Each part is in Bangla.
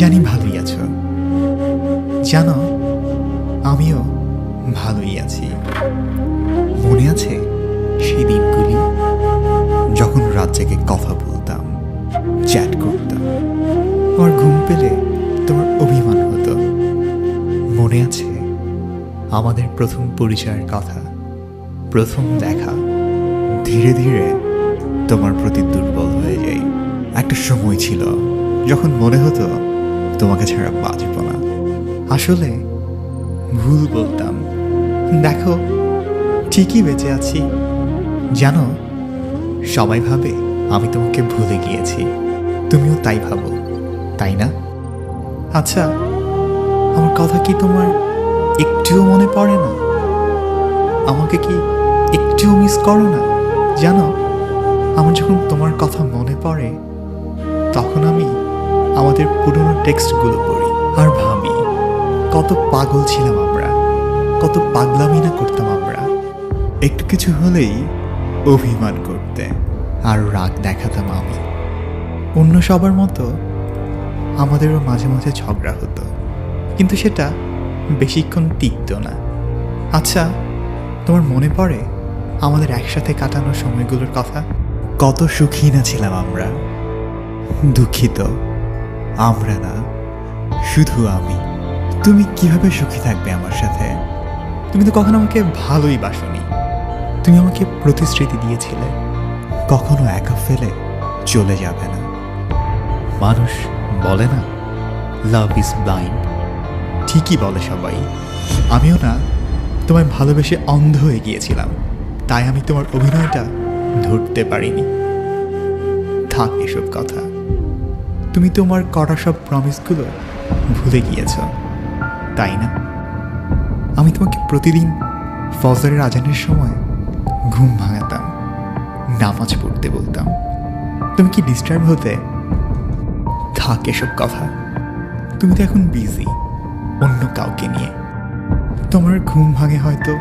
জানি ভালোই আছো। জানো, আমিও ভালোই আছি। মনে আছে সেই দিনগুলি যখন রাত জেগে কথা বলতাম, চ্যাট করতাম আমার ঘুম পেলে তোমার অভিমান হতো। মনে আছে আমাদের প্রথম পরিচয়ের কথা, প্রথম দেখা, ধীরে ধীরে তোমার প্রতি দুর্বল হয়ে যাই। একটা সময় ছিল যখন মনে হতো তোমাকে ছাড়া বাঁচব না। আসলে ভুল বলতাম। দেখো, ঠিকই বেঁচে আছি। জানো, সবাই ভাবে আমি তোমাকে ভুলে গিয়েছি। তুমিও তাই ভাবো, তাই না? আচ্ছা আমার কথা কি তোমার একটুও মনে পড়ে না? আমাকে কি একটুও মিস করো না? জানো, আমার যখন তোমার কথা মনে পড়ে, তখন আমি আমাদের পুরনো টেক্সটগুলো পড়ি। আর ভাবি, কত পাগল ছিলাম আমরা, কত পাগলামি না করতাম আমরা। একটু কিছু হলেই অভিমান করতে আর রাগ দেখাতাম আমি। অন্য সবার মতো আমাদেরও মাঝে মাঝে ঝগড়া হতো। কিন্তু সেটা বেশিক্ষণ টিকত না। আচ্ছা তোমার মনে পড়ে আমাদের একসাথে কাটানো সময়গুলোর কথা? কত সুখী না ছিলাম আমরা। দুঃখিত। আমরা না, শুধু আমি। তুমি কীভাবে সুখী থাকবে আমার সাথে? তুমি তো কখনো আমাকে ভালোই বাসনি। তুমি আমাকে প্রতিশ্রুতি দিয়েছিলে, কখনো একা ফেলে চলে যাবে না। মানুষ বলে না লাভ ইজ ব্লাইন্ড ঠিকই বলে সবাই। আমিও না, তোমায় ভালোবেসে অন্ধ হয়ে গিয়েছিলাম। তাই আমি তোমার অভিনয়টা ধরতে পারিনি। থাক এসব কথা। তুমি তোমার করা সব প্রমিসগুলো ভুলে গিয়েছ, তাই না? আমি তোমাকে প্রতিদিন ফজরের আজানের সময় ঘুম ভাঙাতাম, নামাজ পড়তে বলতাম। তুমি কি ডিস্টার্ব হতে? থাক এসব কথা। তুমি তো এখন বিজি অন্য কাউকে নিয়ে। তোমার ঘুম ভাঙে হয়তো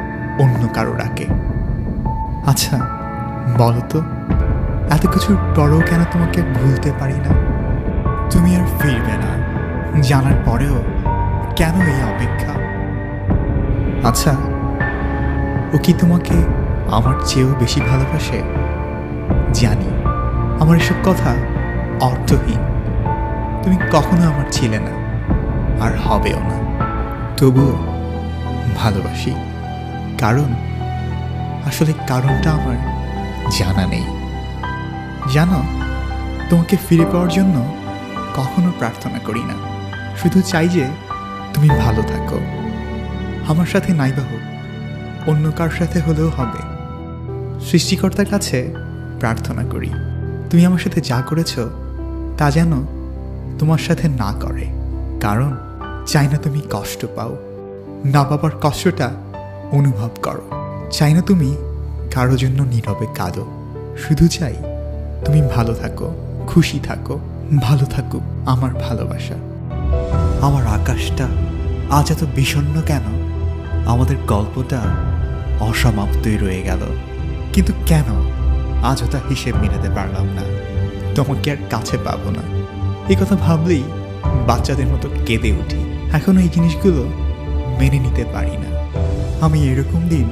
অন্য কারও ডাকে আচ্ছা বলো তো, এত কিছুর পরেও কেন তোমাকে ভুলতে পারি না? তুমি আর ফিরবে না। জানার পরেও কেন এই অপেক্ষা? আচ্ছা ও কি তোমাকে আমার চেয়েও বেশি ভালোবাসে? জানি, আমার এসব কথা অর্থহীন। তুমি কখনো আমার ছিলে না, আর হবেও না। তবুও ভালোবাসি, কারণ আসলে কারণটা আমার জানা নেই। জানো, তোমাকে ফিরে পাওয়ার জন্য কখনো প্রার্থনা করি না। শুধু চাই যে তুমি ভালো থাকো। আমার সাথে নাইবা হোক, অন্য কার সাথে হলেও হবে। সৃষ্টিকর্তার কাছে প্রার্থনা করি, তুমি আমার সাথে যা করেছ তা যেন তোমার সাথে না করে। কারণ চাই না তুমি কষ্ট পাও। না পাবার কষ্টটা অনুভব করো। চাই না তুমি কারও জন্য নীরবে কাঁদো। শুধু চাই তুমি ভালো থাকো, খুশি থাকো। ভালো থাকুক আমার ভালোবাসা। আমার আকাশটা আজ এত বিষণ্ণ কেন? আমাদের গল্পটা অসমাপ্তই রয়ে গেল। কিন্তু কেন? আজও তা হিসেব মেলাতে পারলাম না। তোমাকে আর কাছে পাবো না? এই কথা ভাবলেই বাচ্চাদের মতো কেঁদে উঠি। এখনও এই জিনিসগুলো মেনে নিতে পারি না। আমি এরকম দিন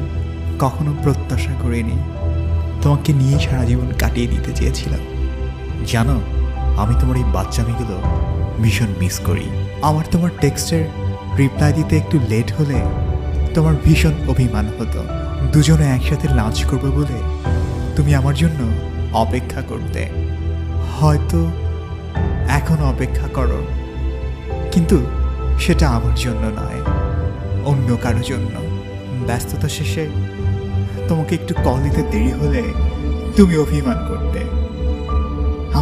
কখনো প্রত্যাশা করিনি। তোমাকে নিয়ে সারা জীবন কাটিয়ে দিতে চেয়েছিলাম। জানো আমি তোমার এই বাচ্চামিগুলো ভীষণ মিস করি। আমার তোমার টেক্সটের রিপ্লাই দিতে একটু লেট হলে তোমার ভীষণ অভিমান হতো। দুজনে একসাথে লাঞ্চ করবে বলে তুমি আমার জন্য অপেক্ষা করতে। হয়তো এখন অপেক্ষা করো, কিন্তু সেটা আমার জন্য নয়, অন্য কারও জন্য। ব্যস্ততা শেষে তোমাকে একটু কল দিতে দেরি হলে তুমি অভিমান করতে।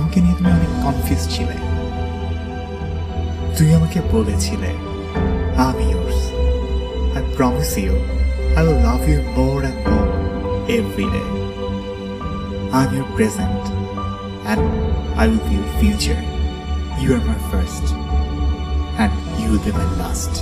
আমাকে নিয়ে তুমি অনেক কনফিউজ ছিলে তুই আমাকে বলেছিলে আমি yours. I promise you I will love you more and more every day. I'm your present and I will be your future. You are my first and you will be my last.